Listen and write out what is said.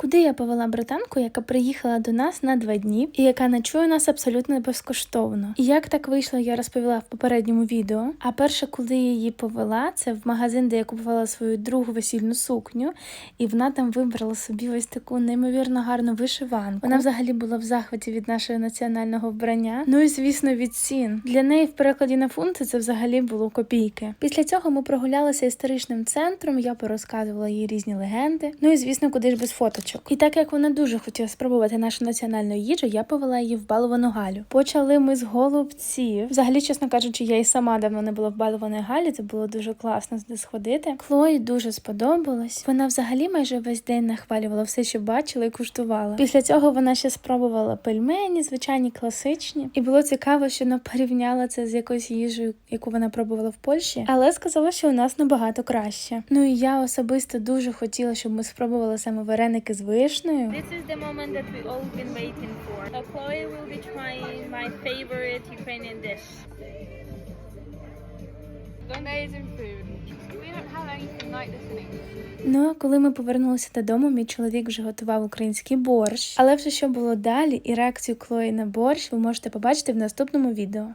Куди я повела британку, яка приїхала до нас на два дні і яка ночує нас абсолютно безкоштовно. І як так вийшло, я розповіла в попередньому відео. А перше, коли я її повела, це в магазин, де я купувала свою другу весільну сукню, і вона там вибрала собі ось таку неймовірно гарну вишиванку. Вона взагалі була в захваті від нашого національного вбрання. Ну і звісно, від цін. Для неї в перекладі на фунти це взагалі було копійки. Після цього ми прогулялися історичним центром. Я порозказувала їй різні легенди. Ну і звісно, куди ж без фоточок. І так як вона дуже хотіла спробувати нашу національну їжу, я повела її в баловану галю. Почали ми з голубців. Взагалі, чесно кажучи, я і сама давно не була в балованій галі. Це було дуже класно сходити. Клої дуже сподобалось. Вона взагалі майже весь день нахвалювала все, що бачила і куштувала. Після цього вона ще спробувала пельмені, звичайні класичні, і було цікаво, що вона порівняла це з якоюсь їжею, яку вона пробувала в Польщі, але сказала, що у нас набагато краще. Ну і я особисто дуже хотіла, щоб ми спробували саме вареники з вишнею. This is the moment that we all been waiting for. So Chloe will be trying my favorite Ukrainian dish. Amazing food. We don't have anything like this in England. Ну а коли ми повернулися додому, мій чоловік вже готував український борщ. Але вже що було далі, і реакцію Клої на борщ ви можете побачити в наступному відео.